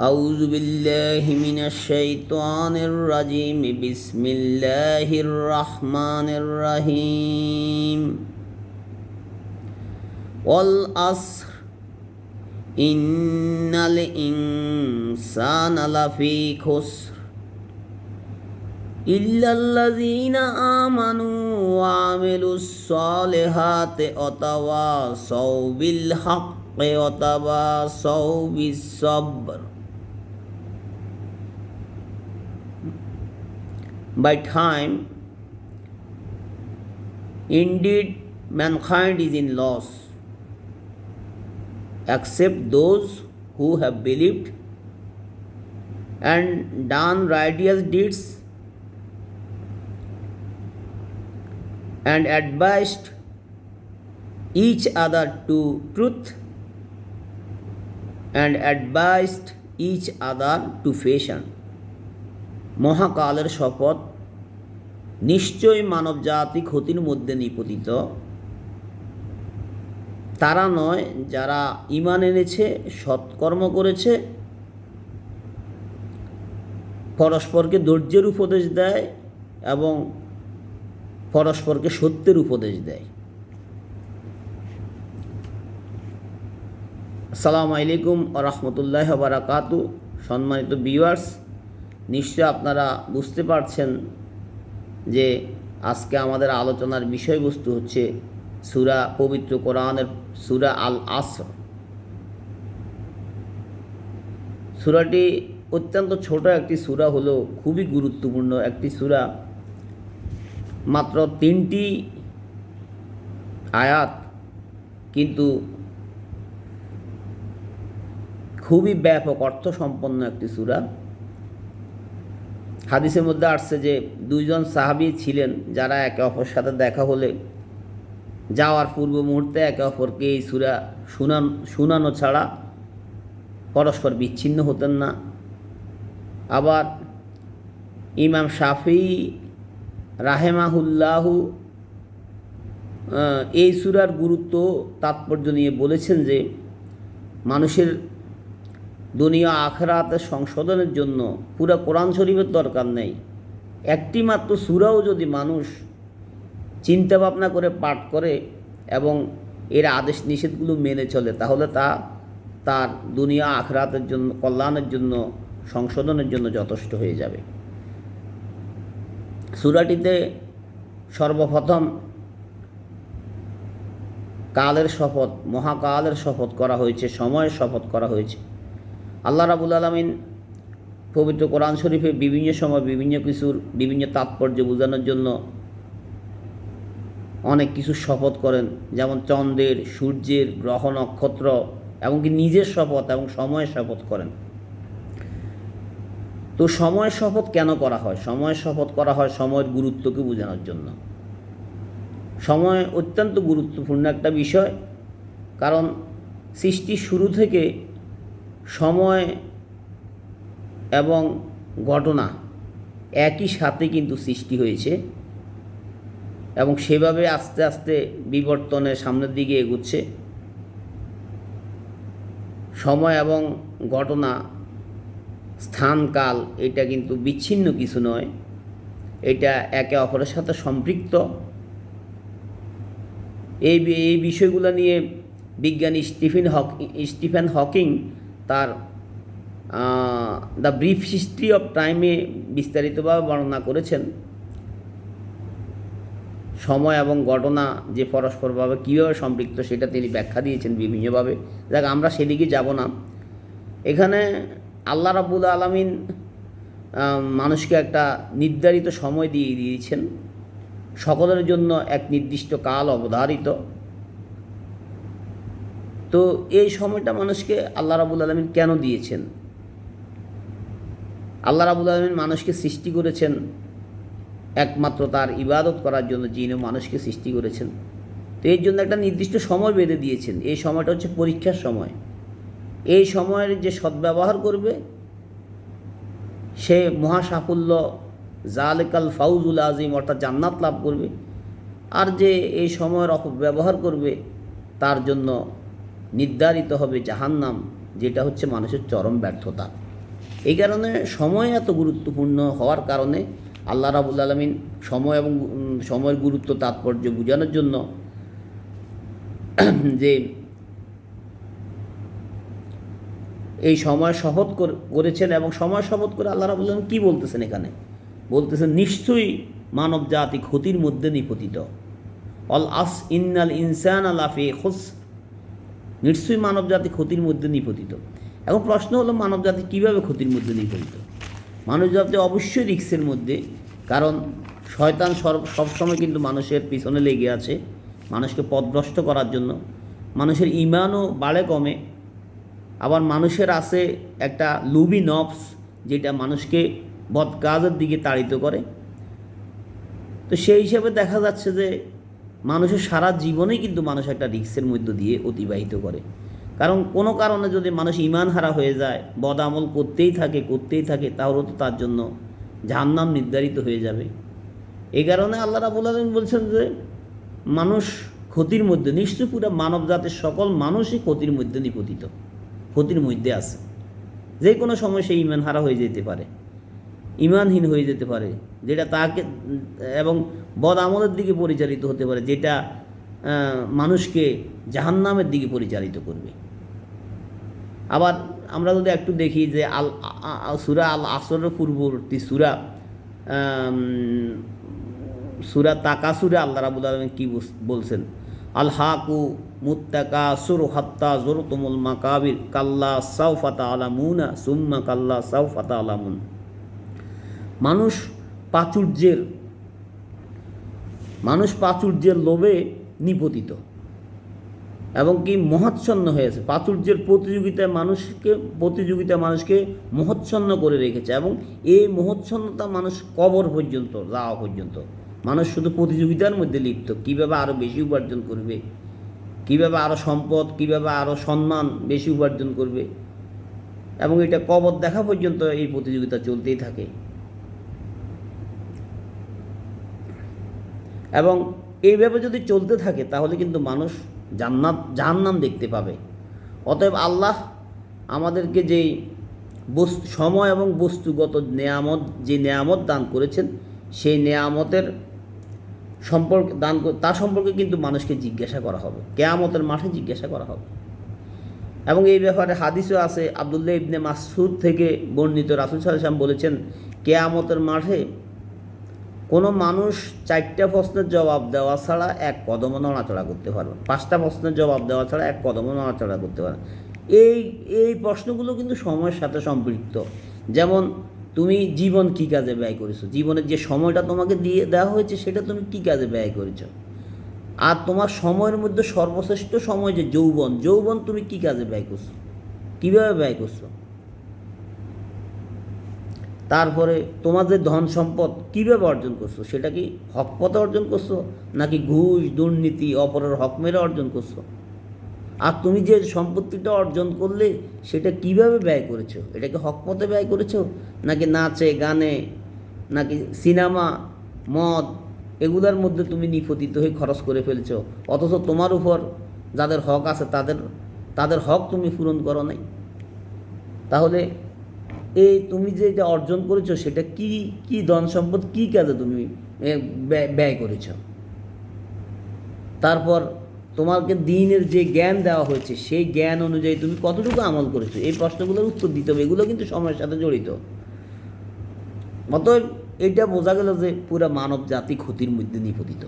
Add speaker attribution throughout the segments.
Speaker 1: أعوذ بالله من الشيطان الرجيم بسم الله الرحمن الرحيم والعصر إن الإنسان لفي خسر إلا الذين آمنوا وعملوا الصالحات وتواصوا بالحق وتواصوا بالصبر By time, indeed mankind is in loss, except those who have believed and done righteous deeds and advised each other to truth and advised each other to fashion মহাকালের শপথ নিশ্চয় মানব জাতি ক্ষতির মধ্যে নিপতিত। তারা নয়, যারা ইমান এনেছে, সৎকর্ম করেছে, পরস্পরকে ধৈর্যের উপদেশ দেয় এবং পরস্পরকে সত্যের উপদেশ দেয়। আসসালামু আলাইকুম রহমতুল্লাহ বারাকাতু। সম্মানিত ভিউয়ার্স নিশ্চয় আপনারা বুঝতে পারছেন যে আজকে আমাদের আলোচনার বিষয়বস্তু হচ্ছে সুরা পবিত্র কোরআনের সুরা আল আসর সুরাটি অত্যন্ত ছোট একটি সুরা হলো খুবই গুরুত্বপূর্ণ একটি সুরা। মাত্র তিনটি আয়াত কিন্তু খুবই ব্যাপক অর্থ সম্পন্ন একটি সুরা। হাদিসের মধ্যে আসছে যে দুইজন সাহাবি ছিলেন যারা একে অপর সাথে দেখা হলে যাওয়ার পূর্ব মুহূর্তে একে অপরকে এই সুরা শুনান শুনানো ছাড়া পরস্পর বিচ্ছিন্ন হতেন না। আবার ইমাম শাফি রাহেমাহুল্লাহু এই সুরার গুরুত্ব তাৎপর্য নিয়ে বলেছেন যে মানুষের দুনিয়া আখরাতে সংশোধনের জন্য পুরো কোরআন শরীফের দরকার নেই। একটি মাত্র সুরাও যদি মানুষ চিন্তা ভাবনা করে পাঠ করে এবং এর আদেশ নিষেধগুলো মেনে চলে, তাহলে তা তার দুনিয়া আখরাতের জন্য, কল্যাণের জন্য, সংশোধনের জন্য যথেষ্ট হয়ে যাবে। সুরাটিতে সর্বপ্রথম কালের শপথ, মহাকালের শপথ করা হয়েছে, সময়ের শপথ করা হয়েছে। আল্লাহ রাবুল আলমিন পবিত্র কোরআন শরীফে বিভিন্ন সময় বিভিন্ন কিছুর বিভিন্ন তাৎপর্য বোঝানোর জন্য অনেক কিছু শপথ করেন। যেমন চন্দ্রের, সূর্যের, গ্রহ, নক্ষত্র এমনকি নিজের শপথ এবং সময়ের শপথ করেন। তো সময়ের শপথ কেন করা হয়? সময়ের শপথ করা হয় সময়ের গুরুত্বকে বোঝানোর জন্য। সময় অত্যন্ত গুরুত্বপূর্ণ একটা বিষয়, কারণ সৃষ্টির শুরু থেকে সময় এবং ঘটনা একই সাথে কিন্তু সৃষ্টি হয়েছে এবং সেভাবে আস্তে আস্তে বিবর্তনের সামনের দিকে এগুচ্ছে। সময় এবং ঘটনা স্থানকাল এটা কিন্তু বিচ্ছিন্ন কিছু নয়। এটা একে অপরের সাথে সম্পৃক্ত। এই এই বিষয়গুলো নিয়ে বিজ্ঞানী স্টিফেন হক, স্টিফেন হকিং তার দ্য ব্রিফ হিস্ট্রি অফ টাইমে বিস্তারিতভাবে বর্ণনা করেছেন। সময় এবং ঘটনা যে পরস্পরভাবে কীভাবে সম্পৃক্ত সেটা তিনি ব্যাখ্যা দিয়েছেন বিভিন্নভাবে। দেখ আমরা সেদিকে যাব না। এখানে আল্লাহ রাবুল আলমিন মানুষকে একটা নির্ধারিত সময় দিয়ে দিয়েছেন। সকলের জন্য এক নির্দিষ্ট কাল অবধারিত। তো এই সময়টা মানুষকে আল্লাহ রাবুল আলমিন কেন দিয়েছেন? আল্লাহ রাবুল আলমিন মানুষকে সৃষ্টি করেছেন একমাত্র তার ইবাদত করার জন্য, যিনি মানুষকে সৃষ্টি করেছেন। তো এর জন্য একটা নির্দিষ্ট সময় বেঁধে দিয়েছেন। এই সময়টা হচ্ছে পরীক্ষার সময়। এই সময়ের যে সদ্ব্যবহার করবে, সে মহা সাফল্য জালেকাল ফাউজুল আজিম অর্থাৎ জান্নাত লাভ করবে। আর যে এই সময়ের অপব্যবহার করবে, তার জন্য নির্ধারিত হবে জাহান্নাম, যেটা হচ্ছে মানুষের চরম ব্যর্থতা। এই কারণে সময় এত গুরুত্বপূর্ণ হওয়ার কারণে আল্লাহ রাবুল আলমিন সময় এবং সময়ের গুরুত্ব, তাৎপর্য বোঝানোর জন্য যে এই সময় শপথ কর- করেছেন এবং সময় শপথ করে আল্লাহ রাবুল আলম কী বলতেছেন এখানে? বলতেছেন, নিশ্চয়ই মানব জাতি ক্ষতির মধ্যে নিপতিত। অল আস ইন্নাল ইনসান আলাফি খুস নিশ্চয়ই মানব জাতি ক্ষতির মধ্যে নিপতিত। এখন প্রশ্ন হলো মানব জাতি কীভাবে ক্ষতির মধ্যে নিপতিত? মানব জাতি অবশ্যই রিক্সের মধ্যে, কারণ শয়তান সবসময় কিন্তু মানুষের পিছনে লেগে আছে, মানুষকে পথভ্রষ্ট করার জন্য। মানুষের ইমানও বাড়ে কমে। আবার মানুষের আছে একটা লুবি নফস, যেটা মানুষকে বদ কাজের দিকে তাড়িত করে। তো সেই হিসাবে দেখা যাচ্ছে যে মানুষের সারা জীবনেই কিন্তু মানুষ একটা রিক্সের মধ্য দিয়ে অতিবাহিত করে। কারণ কোনো কারণে যদি মানুষ ইমান হারা হয়ে যায়, বদ আমল করতেই থাকে করতেই থাকে, তাহলে তো তার জন্য জাহান্নাম নির্ধারিত হয়ে যাবে। এই কারণে আল্লাহ রাবুল আলম বলছেন যে, মানুষ ক্ষতির মধ্যে নিশ্চয় পুরো মানব জাতির সকল মানুষই ক্ষতির মধ্যে নিপতিত, ক্ষতির মধ্যে আছে। যে কোনো সময় সে ইমান হারা হয়ে যেতে পারে। ইমানহীন হয়ে যেতে পারে, যেটা তাকে, এবং বদ আমলের দিকে পরিচালিত হতে পারে, যেটা মানুষকে জাহান্নামের দিকে পরিচালিত করবে। আবার আমরা যদি একটু দেখি যে আল সুরা আল আসরের পূর্ববর্তী সুরা সুরা তাকাসুরে আল্লাহ রাবুল আলম কী বলছেন? আল হাকু মুত্তাকা সুর হাত্তা জোরতুমুল মাকাবির কাল্লা সাউফাতা আলামুনা সুম্মা কাল্লা সাউফাতা আলামুন মানুষ প্রাচুর্যের মানুষ প্রাচুর্যের লোভে নিপতিত এবং কি মহাচ্ছন্ন হয়েছে। প্রাচুর্যের প্রতিযোগিতায় মানুষকে প্রতিযোগিতায় মানুষকে মহচ্ছন্ন করে রেখেছে এবং এই মহচ্ছন্নতা মানুষ কবর পর্যন্ত যাওয়া পর্যন্ত। মানুষ শুধু প্রতিযোগিতার মধ্যে লিপ্ত। কীভাবে আরও বেশি উপার্জন করবে? কীভাবে আরও সম্পদ, কীভাবে আরও সম্মান বেশি উপার্জন করবে? এবং এটা কবর দেখা পর্যন্ত এই প্রতিযোগিতা চলতেই থাকে। এবং এইভাবে যদি চলতে থাকে, তাহলে কিন্তু মানুষ জান্নাত, জাহান্নাম দেখতে পাবে। অতএব আল্লাহ আমাদেরকে যেই বস্তু, সময় এবং বস্তুগত নেয়ামত, যে নেয়ামত দান করেছেন, সেই নেয়ামতের সম্পর্কে দান তার সম্পর্কে কিন্তু মানুষকে জিজ্ঞাসা করা হবে। কেয়ামতের মাঠে জিজ্ঞাসা করা হবে। এবং এই ব্যাপারে হাদিসও আছে, আবদুল্লাহ ইবনে মাসুদ থেকে বর্ণিত রাসুল সাল্লাম বলেছেন, কেয়ামতের মাঠে কোনো মানুষ চারটা প্রশ্নের জবাব দেওয়া ছাড়া এক কদমও নড়াচড়া করতে পারবে পাঁচটা প্রশ্নের জবাব দেওয়া ছাড়া এক কদমও নড়াচড়া করতে পারবে এই এই প্রশ্নগুলো কিন্তু সময়ের সাথে সম্পৃক্ত। যেমন তুমি জীবন কী কাজে ব্যয় করেছ? জীবনের যে সময়টা তোমাকে দিয়ে দেওয়া হয়েছে, সেটা তুমি কী কাজে ব্যয় করেছ? আর তোমার সময়ের মধ্যে সর্বশ্রেষ্ঠ সময় যে যৌবন যৌবন তুমি কী কাজে ব্যয় করছ? কীভাবে ব্যয় করছ? তারপরে তোমাদের ধন সম্পদ কীভাবে অর্জন করছ? সেটা কি হক পথে অর্জন করছ? নাকি ঘুষ, দুর্নীতি, অপরের হক মেরে অর্জন করছ? আর তুমি যে সম্পত্তিটা অর্জন করলে, সেটা কীভাবে ব্যয় করেছ? এটাকে হক পথে ব্যয় করেছ? নাকি নাচে, গানে, নাকি সিনেমা, মদ, এগুলোর মধ্যে তুমি নিপতিত হয়ে খরচ করে ফেলছো? অথচ তোমার উপর যাদের হক আছে, তাদের তাদের হক তুমি পূরণ করো নাই। তাহলে এই তুমি যে এটা অর্জন করেছ, সেটা কি কি ধন সম্পদ, কী কাজে তুমি ব্যয় করেছ? তারপর তোমাকে দিনের যে জ্ঞান দেওয়া হয়েছে, সেই জ্ঞান অনুযায়ী তুমি কতটুকু আমল করেছ? এই প্রশ্নগুলোর উত্তর দিতে হবে। এগুলো কিন্তু সময়ের সাথে জড়িত। অতএব এটা বোঝা গেল যে পুরো মানব জাতি ক্ষতির মধ্যে নিপতিত।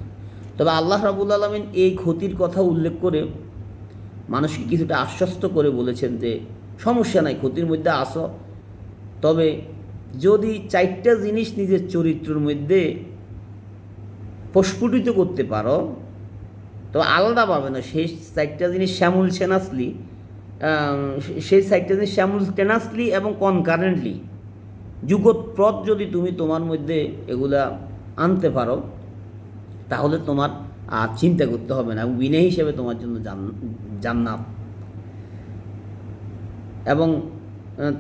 Speaker 1: তবে আল্লাহ রাবুল আলমিন এই ক্ষতির কথা উল্লেখ করে মানুষকে কিছুটা আশ্বস্ত করে বলেছেন যে, সমস্যা নাই, ক্ষতির মধ্যে আসো। তবে যদি চারটা জিনিস নিজের চরিত্রের মধ্যে প্রস্ফুটিত করতে পারো, তো আলাদা পাবে না। সেই চারটা জিনিস শ্যামুল সেনাসলি সেই চারটা জিনিস শ্যামুল টেনাসলি এবং কনকারেন্টলি যুগৎপ্রদ যদি তুমি তোমার মধ্যে এগুলা আনতে পারো, তাহলে তোমার আর চিন্তা করতে হবে না এবং বিনয় হিসেবে তোমার জন্য জান- জান্নাত। এবং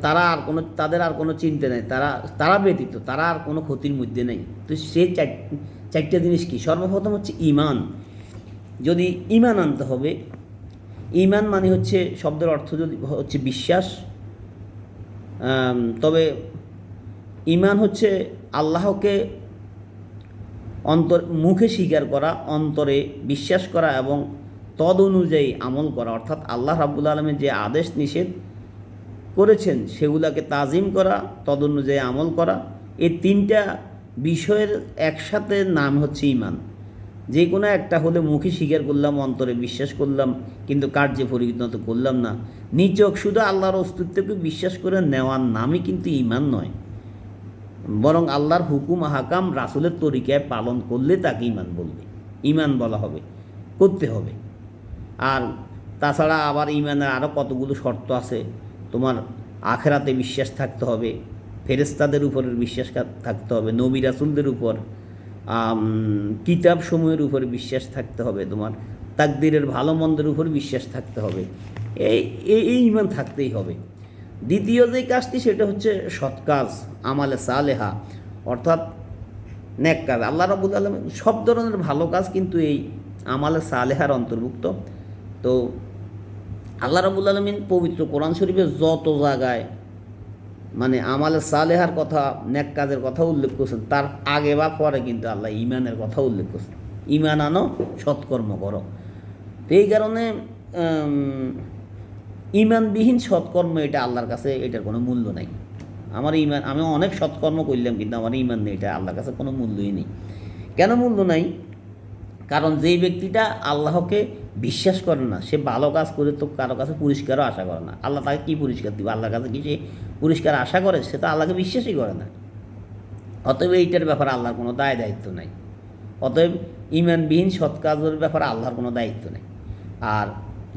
Speaker 1: তারা আর কোনো, তাদের আর কোনো চিন্তা নেই। তারা তারা ব্যতীত, তারা আর কোনো ক্ষতির মধ্যে নেই। তো সেই চার, চারটা জিনিস কি? সর্বপ্রথম হচ্ছে ইমান যদি ইমান আনতে হবে ইমান মানে হচ্ছে, শব্দের অর্থ যদি, হচ্ছে বিশ্বাস। তবে ইমান হচ্ছে আল্লাহকে অন্তর, মুখে স্বীকার করা, অন্তরে বিশ্বাস করা এবং তদ অনুযায়ী আমল করা। অর্থাৎ আল্লাহ রাব্বুল আলমের যে আদেশ নিষেধ করেছেন, সেগুলাকে তাজিম করা তদ অনুযায়ী আমল করা, এই তিনটা বিষয়ের একসাথে নাম হচ্ছে ইমান যে কোনো একটা হলে মুখে স্বীকার করলাম, অন্তরে বিশ্বাস করলাম, কিন্তু কার্যে পরিণত করলাম না। নিচক শুধু আল্লাহর অস্তিত্বকে বিশ্বাস করে নেওয়ার নামই কিন্তু ইমান নয়। বরং আল্লাহর হুকুম হাকাম রাসুলের তরিকায় পালন করলে তাকে ইমান বলবে। ইমান বলা হবে, করতে হবে। আর তাছাড়া আবার ইমানের আরও কতগুলো শর্ত আছে তোমার আখেরাতে বিশ্বাস থাকতে হবে ফেরেস্তাদের উপর বিশ্বাস থাকতে হবে, নবী রাসুলদের উপর কিতাব সমূহের উপর বিশ্বাস থাকতে হবে তোমার, তাকদিরের ভালো মন্দের উপর বিশ্বাস থাকতে হবে। এই, এই- ইমান থাকতেই হবে। দ্বিতীয় যে কাজটি সেটা হচ্ছে সৎ কাজ, আমালে সালেহা, অর্থাৎ নেক কাজ। আল্লাহ রাবুল আলম সব ধরনের ভালো কাজ কিন্তু এই আমালে সালেহার অন্তর্ভুক্ত। তো আল্লাহ রাবুল আলমিন পবিত্র কোরআন শরীফের যত জায়গায় মানে আমালে সালেহার কথা, নেক কাজের কথা উল্লেখ করছেন, তার আগে বা পরে কিন্তু আল্লাহ ইমানের কথা উল্লেখ করছেন। ইমান আনো, সৎকর্ম করো। তো এই কারণে ইমানবিহীন সৎকর্ম এটা আল্লাহর কাছে এটার কোনো মূল্য নাই। আমার ইমান আমি অনেক সৎকর্ম করলাম, কিন্তু আমার ইমান নেই, এটা আল্লাহর কাছে কোনো মূল্যই নেই। কেন মূল্য নাই? কারণ যেই ব্যক্তিটা আল্লাহকে বিশ্বাস করে না। সে ভালো কাজ করে তো কারও কাছে পুরস্কারও আশা করে না। আল্লাহ তাকে কী পুরস্কার দিবে? আল্লাহর কাছে কি সে পুরস্কার আশা করে? সে তো আল্লাহকে বিশ্বাসই করে না। অতএব এইটার ব্যাপারে আল্লাহর কোনো দায় দায়িত্ব নাই। অতএব ইমানবিহীন সৎ কাজের ব্যাপারে আল্লাহর কোনো দায়িত্ব নেই। আর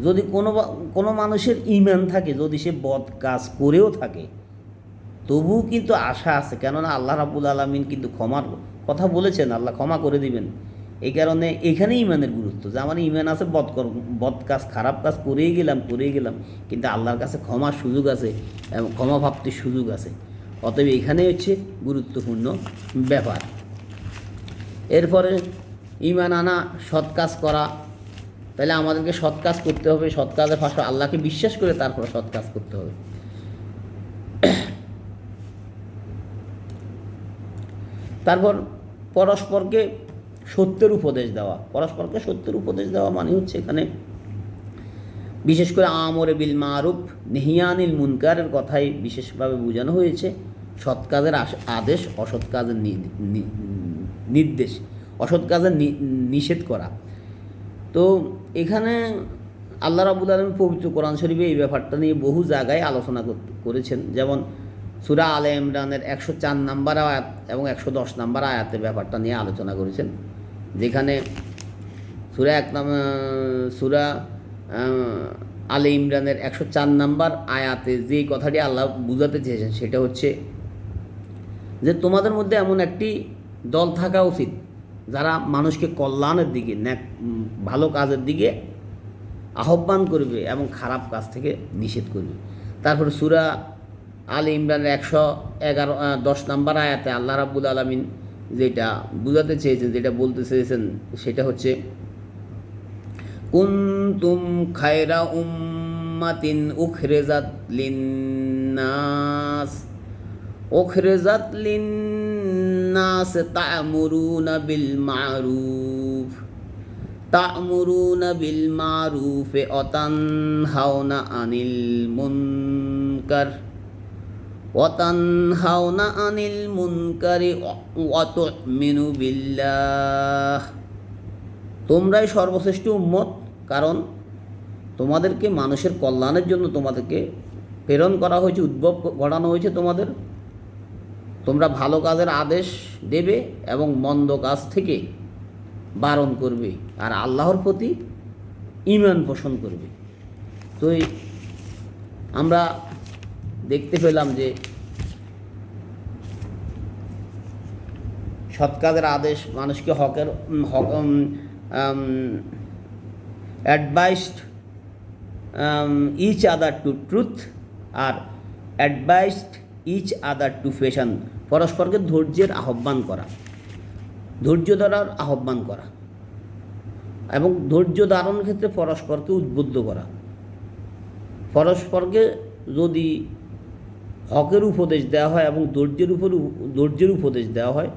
Speaker 1: যদি কোনো কোনো মানুষের ইমান থাকে, যদি সে বদ কাজ করেও থাকে, তবুও কিন্তু আশা আছে। কেননা আল্লাহ রাবুল আলমিন কিন্তু ক্ষমার কথা বলেছেন। আল্লাহ ক্ষমা করে দিবেন। এই কারণে এখানে ইমানের গুরুত্ব। যে আমার ইমান আছে, বদ বদ কাজ, খারাপ কাজ করেই গেলাম করেই গেলাম। কিন্তু আল্লাহর কাছে ক্ষমার সুযোগ আছে এবং ক্ষমা ভাবটির সুযোগ আছে। অতএব এখানে হচ্ছে গুরুত্বপূর্ণ ব্যাপার। এরপরে ইমান আনা, সৎ কাজ করা। তাহলে আমাদেরকে সৎ কাজ করতে হবে, সৎ কাজের পাশে আল্লাহকে বিশ্বাস করে তারপরে সৎ কাজ করতে হবে। তারপর পরস্পরকে সত্যের উপদেশ দেওয়া। পরস্পরকে সত্যের উপদেশ দেওয়া মানে হচ্ছে এখানে বিশেষ করে আমরে বিল মারুফ, নেহিয়ানিল মুনকারের কথাই বিশেষভাবে বোঝানো হয়েছে। সৎ কাজের আদেশ, অসৎ কাজের নির্দেশ, অসৎ কাজের নিষেধ করা। তো এখানে আল্লাহ রাবুল আলম পবিত্র কোরআন শরীফে এই ব্যাপারটা নিয়ে বহু জায়গায় আলোচনা করেছেন। যেমন সুরা আলে ইমরানের একশো চার নাম্বার আয়াত এবং একশো দশ নাম্বার আয়াতের ব্যাপারটা নিয়ে আলোচনা করেছেন। যেখানে সুরা এক সুরা আলে ইমরানের একশো চার নাম্বার আয়াতে যে কথাটি আল্লাহ বুঝাতে চেয়েছেন সেটা হচ্ছে যে তোমাদের মধ্যে এমন একটি দল থাকা উচিত যারা মানুষকে কল্যাণের দিকে, ন্যাক ভালো কাজের দিকে আহ্বান করবে এবং খারাপ কাজ থেকে নিষেধ করবে। তারপরে সুরা আল ইমরানের একশো এগারো দশ নম্বর আয়াতে আল্লাহ রাব্বুল আলমিন যেটা বুঝাতে চেয়েছেন, যেটা বলতে চেয়েছেন, সেটা হচ্ছে, কুন্তুম খায়রা উম্মাতিন উখরেজাত লিন্নাস উখরেজাত লিন্নাস তা'মুরুনা বিল মারুফ তা'মুরুনা বিল মারুফ ওয়া তানহাউনা আনিল মুনকার। আনিল মুনকারি ওয়া তু'মিনু বিল্লাহ তোমরাই সর্বশ্রেষ্ঠ উম্মত, কারণ তোমাদেরকে মানুষের কল্যাণের জন্য তোমাদেরকে প্রেরণ করা হয়েছে, উদ্ভব ঘটানো হয়েছে তোমাদের। তোমরা ভালো কাজের আদেশ দেবে এবং মন্দ কাজ থেকে বারণ করবে, আর আল্লাহর প্রতি ইমান পোষণ করবে। তো আমরা দেখতে পেলাম যে সৎ কাজের আদেশ মানুষকে হকের হক advised each other to truth R advised each other to patience পরস্পরকে ধৈর্যের আহ্বান করা, ধৈর্য ধরার আহ্বান করা এবং ধৈর্য ধারণ ক্ষেত্রে পরস্পরকে উদ্বুদ্ধ করা। পরস্পরকে যদি হকের উপদেশ দেওয়া হয় এবং ধৈর্যের উপর ধৈর্যের উপদেশ দেওয়া হয়,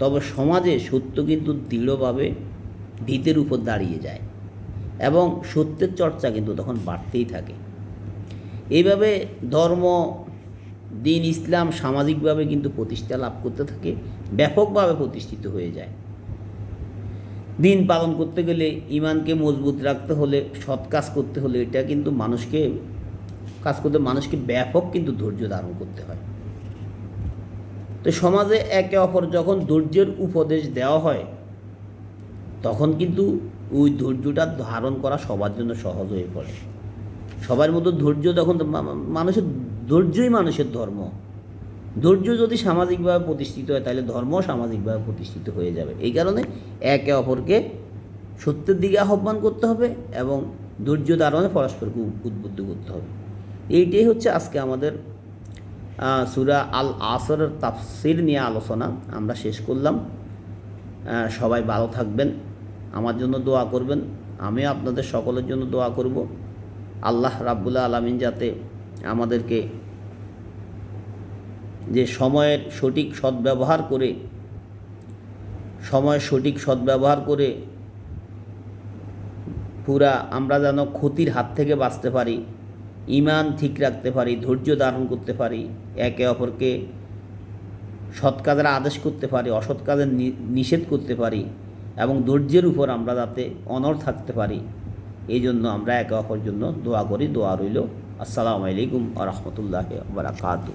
Speaker 1: তবে সমাজে সত্য কিন্তু দৃঢ়ভাবে ভিতের উপর দাঁড়িয়ে যায় এবং সত্যের চর্চা কিন্তু তখন বাড়তেই থাকে। এইভাবে ধর্ম, দিন, ইসলাম সামাজিকভাবে কিন্তু প্রতিষ্ঠা লাভ করতে থাকে, ব্যাপকভাবে প্রতিষ্ঠিত হয়ে যায়। দিন পালন করতে গেলে ইমানকে মজবুত রাখতে হলে, সৎ কাজ করতে হলে এটা কিন্তু মানুষকে কাজ করতে মানুষকে ব্যাপক কিন্তু ধৈর্য ধারণ করতে হয়। তো সমাজে একে অপর যখন ধৈর্যের উপদেশ দেওয়া হয়, তখন কিন্তু ওই ধৈর্যটা ধারণ করা সবার জন্য সহজ হয়ে পড়ে। সবার মধ্যে ধৈর্য তখন মানুষের, ধৈর্যই মানুষের ধর্ম। ধৈর্য যদি সামাজিকভাবে প্রতিষ্ঠিত হয়, তাহলে ধর্ম সামাজিকভাবে প্রতিষ্ঠিত হয়ে যাবে। এই কারণে একে অপরকে সত্যের দিকে আহ্বান করতে হবে এবং ধৈর্য ধারণে পরস্পরকে উদ্বুদ্ধ করতে হবে। এইটাই হচ্ছে আজকে আমাদের সুরা আল আসরের তাফসির নিয়ে আলোচনা। আমরা শেষ করলাম। সবাই ভালো থাকবেন, আমার জন্য দোয়া করবেন, আমিও আপনাদের সকলের জন্য দোয়া করব। আল্লাহ রাব্বুল্লাহ আলমিন যাতে আমাদেরকে যে সময়ের সঠিক সদ্ব্যবহার করে, সময়ের সঠিক সদ্ব্যবহার করে পুরা আমরা যেন ক্ষতির হাত থেকে বাঁচতে পারি ইমান ঠিক রাখতে পারি, ধৈর্য ধারণ করতে পারি, একে অপরকে সৎ কাজের আদেশ করতে পারি, অসৎ কাজের নিষেধ করতে পারি এবং ধৈর্যের উপর আমরা যাতে অনর থাকতে পারি। এই জন্য আমরা একে অপর জন্য দোয়া করি, দোয়া রইল। আসসালামু আলাইকুম আ রহমতুল্লাহ বারাকাতু